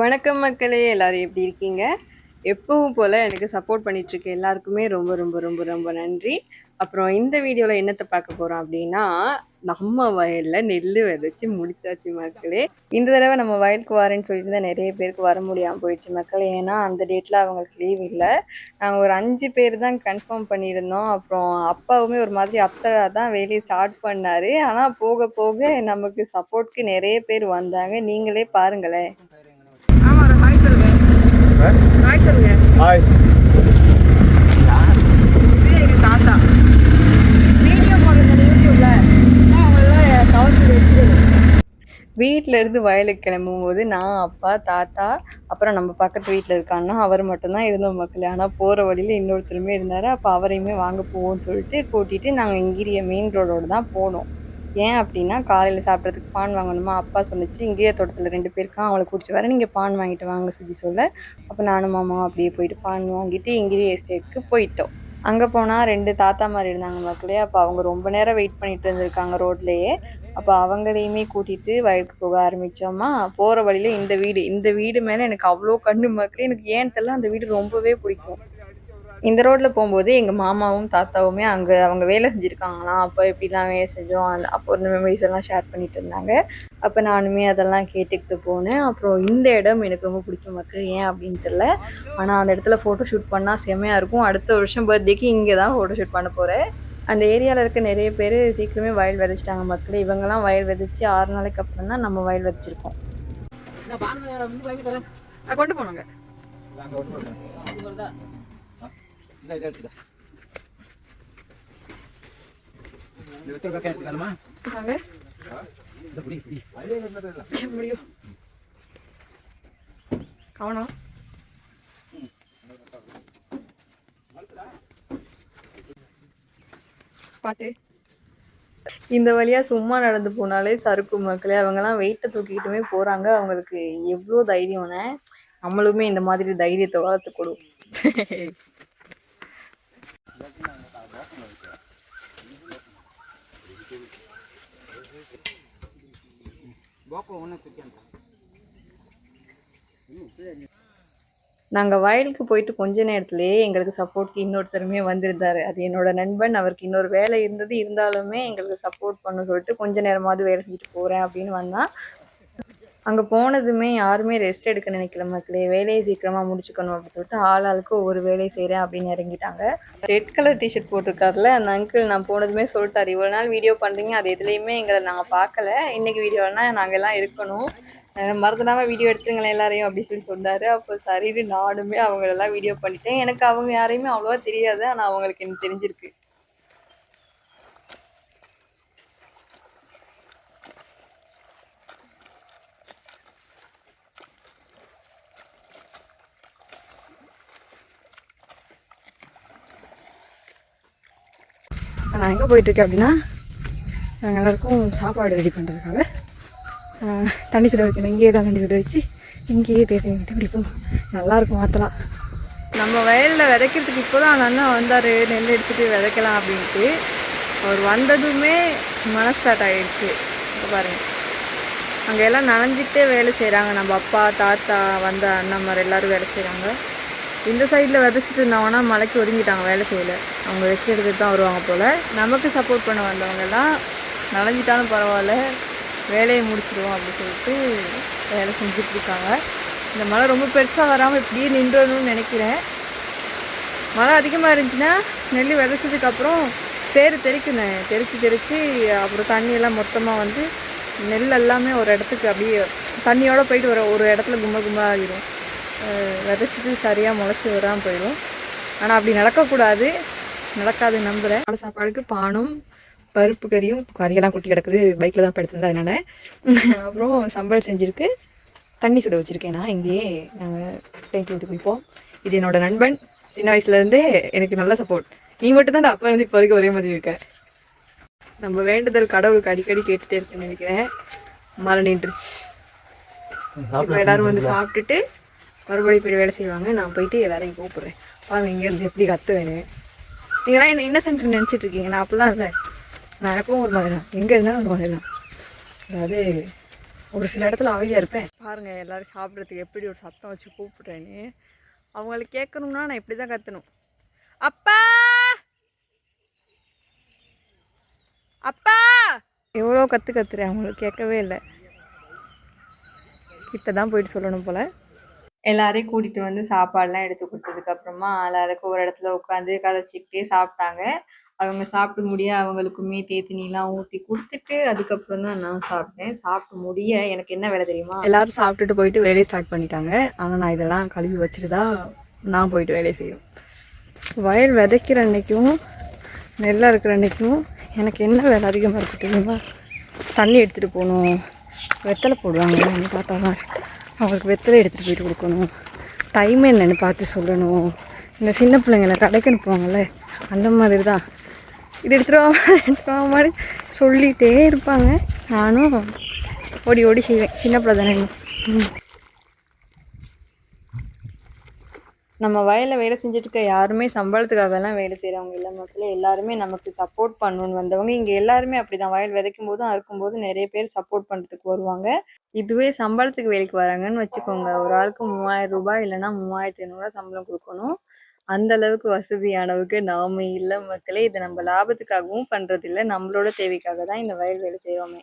வணக்கம் மக்களே எல்லாரும் எப்படி இருக்கீங்க? எப்பவும் போல் எனக்கு சப்போர்ட் பண்ணிட்டு இருக்க எல்லாருக்குமே ரொம்ப ரொம்ப ரொம்ப ரொம்ப நன்றி. அப்புறம் இந்த வீடியோவில் என்னத்தை பார்க்க போகிறோம் அப்படின்னா நம்ம வயலில் நெல் விதைச்சி முடிச்சாச்சு மக்களே. இந்த தடவை நம்ம வயலுக்கு வரேன்னு சொல்லியிருந்தா நிறைய பேருக்கு வர முடியாமல் போயிடுச்சு மக்களே. ஏன்னா அந்த டேட்டில் அவங்களுக்கு லீவ் இல்லை. நாங்கள் ஒரு அஞ்சு பேர் தான் கன்ஃபார்ம் பண்ணியிருந்தோம். அப்புறம் அப்பாவுமே ஒரு மாதிரி அப்சராக தான் வேலையை ஸ்டார்ட் பண்ணார். ஆனால் போக போக நமக்கு சப்போர்ட்க்கு நிறைய பேர் வந்தாங்க. நீங்களே பாருங்களேன். வீட்டிலேருந்து வயலுக்கு கிளம்பும் போது நான் அப்பா தாத்தா அப்புறம் நம்ம பக்கத்து வீட்டில் இருக்கான்னா அவர் மட்டும்தான் இருந்தோம் மக்கள். ஆனால் போகிற வழியில் இன்னொருத்தருமே இருந்தார். அப்போ அவரையுமே வாங்க போவோம்னு சொல்லிட்டு கூட்டிகிட்டு நாங்கள் இங்கிரிய மெயின் ரோடோடு தான் போனோம். ஏன் அப்படின்னா காலையில் சாப்பிட்றதுக்கு பான் வாங்கணுமா? அப்பா சொன்னிச்சு இங்கேயே தோட்டத்தில் ரெண்டு பேருக்கான் அவளை கூட்டிட்டு வரேன் நீங்கள் பான் வாங்கிட்டு வாங்க சுற்றி சொல்ல. அப்போ நானும் மாமா அப்படியே போயிட்டு பான் வாங்கிட்டு இங்கிரிய எஸ்டேட்டுக்கு போயிட்டோம். அங்கே போனால் ரெண்டு தாத்தா மாதிரி இருந்தாங்க மக்களே. அப்போ அவங்க ரொம்ப நேரம் வெயிட் பண்ணிட்டு இருந்திருக்காங்க ரோட்லேயே அப்போ அவங்களையுமே கூட்டிகிட்டு வயலுக்கு போக ஆரம்பித்தோமா போகிற வழியில் இந்த வீடு இந்த வீடு மேலே எனக்கு அவ்வளோ கண்ணு மக்கள் எனக்கு ஏன் தெரியல அந்த வீடு ரொம்பவே பிடிக்கும். இந்த ரோட்டில் போகும்போது எங்கள் மாமாவும் தாத்தாவுமே அங்கே அவங்க வேலை செஞ்சுருக்காங்களாம். அப்போ எப்படிலாம் வேலை செஞ்சோம் அந்த அப்போ இந்த மெமரிஸ் எல்லாம் ஷேர் பண்ணிட்டு இருந்தாங்க. அப்போ நானுமே அதெல்லாம் கேட்டுக்கிட்டு போனேன். அப்புறம் இந்த இடம் எனக்கு ரொம்ப பிடிக்கும் மக்கள் ஏன் அப்படின்னு தெரில ஆனால் அந்த இடத்துல ஃபோட்டோ ஷூட் பண்ணால் செம்மையாக இருக்கும். அடுத்த வருஷம் பர்த்டேக்கு இங்கே தான் ஃபோட்டோ ஷூட் பண்ண போகிறேன் அந்த ஏரியாவில் இருக்க நிறைய பேர் சீக்கிரமே வயல் விதைச்சிட்டாங்க மக்கள். இவங்கெல்லாம் வயல் விதைச்சி ஆறு நாளைக்கு அப்புறம் தான் நம்ம வயல் விதைச்சிருக்கோம். கொண்டு போனாங்க. கவனம். பார்த்து இந்த வழியா சும்மா நடந்து போனாலே சறுக்கு மக்களே. அவங்கெல்லாம் வெயிட்டை தூக்கிட்டுமே போறாங்க. அவங்களுக்கு எவ்வளோ தைரியம்னே நம்மளுமே இந்த மாதிரி தைரியத்தை வளர்த்து கொடு. நாங்கள் வயலுக்கு போயிட்டு கொஞ்ச நேரத்துலேயே எங்களுக்கு சப்போர்ட்க்கு இன்னொருத்தருமே வந்திருந்தாரு. அது என்னோட நண்பன் அவருக்கு இன்னொரு வேலை இருந்தது. இருந்தாலுமே எங்களுக்கு சப்போர்ட் பண்ண சொல்லிட்டு கொஞ்ச நேரமாவது வேலை செஞ்சுட்டு போகிறேன் அப்படின்னு வந்தான் அங்கே போனதுமே யாருமே ரெஸ்ட் எடுக்க நினைக்கல மக்களே. வேலையை சீக்கிரமாக முடிச்சுக்கணும் அப்படின்னு சொல்லிட்டு ஆள் ஆளுக்கு ஒவ்வொரு வேலையை செய்கிறேன் அப்படின்னு இறங்கிட்டாங்க. ரெட் கலர் டிஷர்ட் போட்டிருக்காருல அந்த அங்கிள் நான் போனதுமே சொல்லிட்டார் இவ்வளோ நாள் வீடியோ பண்ணுறீங்க அது எதுலேயுமே எங்களை நாங்கள் பார்க்கல. இன்றைக்கி வீடியோனா நாங்கள் எல்லாம் இருக்கணும். மறந்துடாமல் வீடியோ எடுத்துங்களேன் எல்லாரையும் அப்படி சொல்லி சொன்னார். அப்போ சரின்னு நானுமே அவங்களெல்லாம் வீடியோ பண்ணிட்டேன். எனக்கு அவங்க யாரையுமே அவ்வளோவா தெரியாது ஆனால் அவங்களுக்கு எனக்கு தெரிஞ்சிருக்கு. நான் எங்கே போயிட்டுருக்கேன் அப்படின்னா நாங்கள் எல்லாருக்கும் சாப்பாடு ரெடி பண்ணுறதுக்காக தண்ணி சுட வைக்கணும். இங்கேயே தான் தண்ணி சுட வச்சு இங்கேயே தேடி வைத்து பிடிப்போம் நல்லாயிருக்கும் மாற்றலாம் நம்ம வயலில் விதைக்கிறதுக்கு இப்போ தான் அந்த அண்ணன் வந்தார். நெல் எடுத்துகிட்டு விதைக்கலாம் அப்படின்ட்டு. அவர் வந்ததுமே மன ஸ்டார்ட் ஆகிடுச்சு இப்போ பாருங்கள் அங்கே எல்லாம் நனைஞ்சிட்டே வேலை செய்கிறாங்க நம்ம அப்பா தாத்தா வந்த அண்ணன் மாதிரி எல்லோரும் வேலை செய்கிறாங்க இந்த சைடில் விதைச்சிட்டு இருந்தாங்கன்னா மலைக்கு ஒதுங்கிட்டாங்க வேலை செய்யலை. அவங்க ரெஸ்ட் எடுத்துட்டு தான் வருவாங்க போல். நமக்கு சப்போர்ட் பண்ண வந்தவங்கெல்லாம் நனைஞ்சிட்டாலும் பரவாயில்ல வேலையை முடிச்சிடுவோம் அப்படின்னு சொல்லிட்டு வேலை செஞ்சுட்டு இருக்காங்க. இந்த மழை ரொம்ப பெருசாக வராமல் இப்படியே நின்றணும்னு நினைக்கிறேன். மழை அதிகமாக இருந்துச்சுன்னா நெல் விதைச்சதுக்கப்புறம் சேறு தெளிக்கணும் தெறித்து தெறித்து அப்புறம் தண்ணியெல்லாம் மொத்தமாக வந்து நெல் எல்லாமே ஒரு இடத்துக்கு அப்படியே தண்ணியோடு போயிட்டு வர ஒரு இடத்துல கும்ப கும்பா ஆகிடும் விதைச்சிட்டு சரியாக முளைச்சி வராமல் போயிடும் ஆனால் அப்படி நடக்கக்கூடாது. நடக்காது நம்புகிறேன் காலை சாப்பாடுக்கு பானும் பருப்பு கறியும் கறியெல்லாம் கொட்டி கிடக்குது. பைக்கில் தான் படுத்திருந்தேன் அதனால். அப்புறம் சம்பல் செஞ்சுருக்கு. தண்ணி சுட வச்சுருக்கேன் நான். இங்கேயே நாங்கள் டேங்க் விட்டு குடிப்போம் இது என்னோட நண்பன். சின்ன வயசுலேருந்தே எனக்கு நல்ல சப்போர்ட் நீ மட்டும் தான் அப்போ வந்து இப்போ வரைக்கும் ஒரே மாதிரி இருக்க. நம்ம வேண்டுதல் கடவுளுக்கு அடிக்கடி கேட்டுட்டே இருக்குன்னு நினைக்கிறேன். மழை நின்றுச்சு. இப்போ எல்லாரும் வந்து சாப்பிட்டுட்டு மறுபடியும் போய் வேலை செய்வாங்க. நான் போயிட்டு எல்லாரையும் கூப்பிட்றேன். பாருங்க இங்கேருந்து எப்படி கத்துவேன்னு. நீங்களாம் என்ன இன்னசென்ட் நினச்சிட்டு இருக்கீங்க? நான் அப்படிலாம் இல்லை. நான் எப்பவும் ஒரு மாதிரி தான். எங்கே இருந்தாலும் ஒரு மாதிரி தான். அதாவது ஒரு சில இடத்துல அமைதியாக இருப்பேன். பாருங்க எல்லாரும் சாப்பிட்றதுக்கு எப்படி ஒரு சத்தம் வச்சு கூப்பிட்றேன்னு. அவங்களுக்கு கேட்கணும்னா நான் இப்படி தான் கற்றுணும் அப்பா! அப்பா! எவ்வளோ கற்று கத்துறேன்? அவங்களுக்கு கேட்கவே இல்லை. கிட்ட தான் போயிட்டு சொல்லணும் போல். எல்லாரையும் கூட்டிகிட்டு வந்து சாப்பாடுலாம் எடுத்து கொடுத்ததுக்கு அப்புறமா எல்லாருக்கும் ஒரு இடத்துல உட்காந்து கதைச்சிக்கிட்டே சாப்பிட்டாங்க. அவங்க சாப்பிட்டு முடிய அவங்களுக்குமே தேத்தினிலாம் ஊற்றி கொடுத்துட்டு அதுக்கப்புறம் தான் நான் சாப்பிட்டேன். சாப்பிட்டு முடிய எனக்கு என்ன வேலை தெரியுமா? எல்லாரும் சாப்பிட்டுட்டு போயிட்டு வேலையை ஸ்டார்ட் பண்ணிட்டாங்க. ஆனால் நான் இதெல்லாம் கழுவி வச்சுட்டு தான் நான் போயிட்டு வேலையை செய்யும் வயல் விதைக்கிற அன்னைக்கும் நெல் இருக்கிற அன்னைக்கும் எனக்கு என்ன வேலை அதிகமாக இருக்குது தெரியுமா? தண்ணி எடுத்துகிட்டு போகணும். வெத்தலை போடுவாங்க. எங்கள் தான் அவங்களுக்கு வெத்தலை எடுத்துகிட்டு போயிட்டு கொடுக்கணும். டைம் என்னென்னு பார்த்து சொல்லணும். இந்த சின்ன பிள்ளைங்களை கடைக்கு அனுப்புவாங்கள்ல அந்த மாதிரி தான் இது எடுத்துகிட்டு வா எடுத்துகிட்டு மாதிரி சொல்லிகிட்டே இருப்பாங்க. நானும் ஓடி ஓடி செய்வேன். சின்ன பிள்ளை தானே நம்ம வயலில் வேலை செஞ்சுட்டு இருக்க யாருமே சம்பளத்துக்காகலாம் வேலை செய்கிறவங்க இல்லை மக்களே. எல்லாருமே நமக்கு சப்போர்ட் பண்ணணும்னு வந்தவங்க. இங்கே எல்லாருமே அப்படி தான் வயல் விதைக்கும் போதும் அறுக்கும் போதும் நிறைய பேர் சப்போர்ட் பண்ணுறதுக்கு வருவாங்க. இதுவே சம்பளத்துக்கு வேலைக்கு வராங்கன்னு வச்சுக்கோங்க. ஒரு ஆளுக்கு மூவாயிரம் ரூபாய் இல்லைன்னா மூவாயிரத்தி ஐநூறுரூவா சம்பளம் கொடுக்கணும். அந்த அளவுக்கு வசதியானவுக்கு நாம இல்லை மக்களே. இதை நம்ம லாபத்துக்காகவும் பண்றது நம்மளோட தேவைக்காக தான் இந்த வயல் வேலை செய்வோமே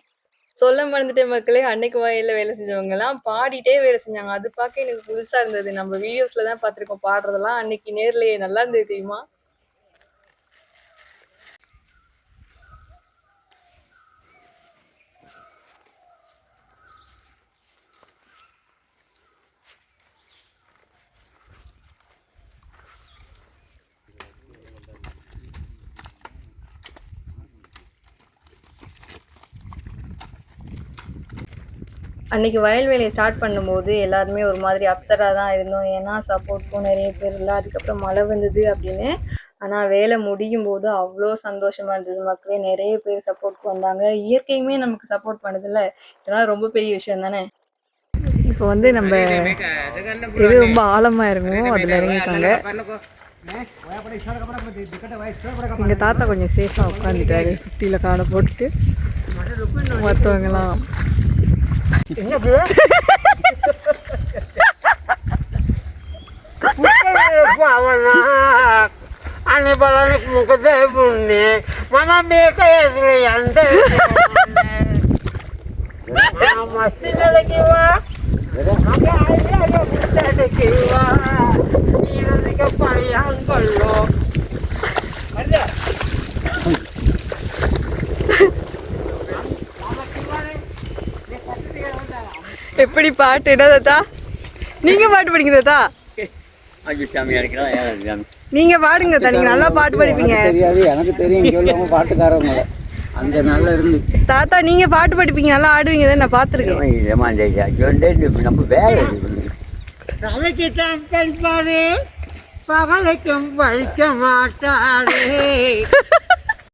சொல்ல மறந்துட்டேன் மக்களே. அன்னைக்கு வாயில வேலை செஞ்சவங்க எல்லாம் பாடிட்டே வேலை செஞ்சாங்க. அது பார்க்க எனக்கு புதுசா இருந்தது. நம்ம வீடியோஸ்ல தான் பார்த்திருக்கோம். பாடுறதெல்லாம் அன்னைக்கு நேர்லயே நல்லா இருந்தது தெரியுமா? அன்னைக்கு வயல் வேலையை ஸ்டார்ட் பண்ணும்போது எல்லாருமே ஒரு மாதிரி அப்செட்டாக தான் இருந்தோம். ஏன்னா சப்போர்ட்க்கும் நிறைய பேர் இல்லை. அதுக்கப்புறம் மழை வந்தது அப்படின்னு. ஆனால் வேலை முடியும் போது அவ்வளோ சந்தோஷமா இருந்தது. மக்களே நிறைய பேர் சப்போர்ட்க்கு வந்தாங்க. இயற்கையுமே நமக்கு சப்போர்ட் பண்ணுதுல்ல. இதெல்லாம் ரொம்ப பெரிய விஷயம் தானே? இப்போ வந்து நம்ம இது ரொம்ப ஆழமாக இருக்கும் அதில் இறங்கிட்டாங்க. எங்கள் தாத்தா கொஞ்சம் சேஃபாக உட்காந்துட்டாரு சுற்றியில் காடை போட்டுட்டு மற்றவங்கலாம் అని బలానికి ముఖదేవుణ్ణి మన మేక ఎదురు ఎంత మస్తి నెలకివా నీళ్ళకి పయ్యాంగళ్ళు అదే எப்படி பாட்டு? என்ன தாத்தா? நீங்க பாட்டு சாமி நீங்க பாடுங்க தாத்தா நீங்க நல்லா பாட்டு படிப்பீங்க. தெரியாது எனக்கு தெரியும் சொல்லுவாங்க பாட்டுக்காரவங்கள அந்த நாள்ல இருந்து. தாத்தா நீங்க பாட்டு படிப்பீங்க நல்லா ஆடுவீங்க தான் நான் பார்த்துருக்கேன் நம்ம வேலை. நாளைக்கு தான் படிப்பாரு பகலுக்கும் படிக்க மாட்டாரு.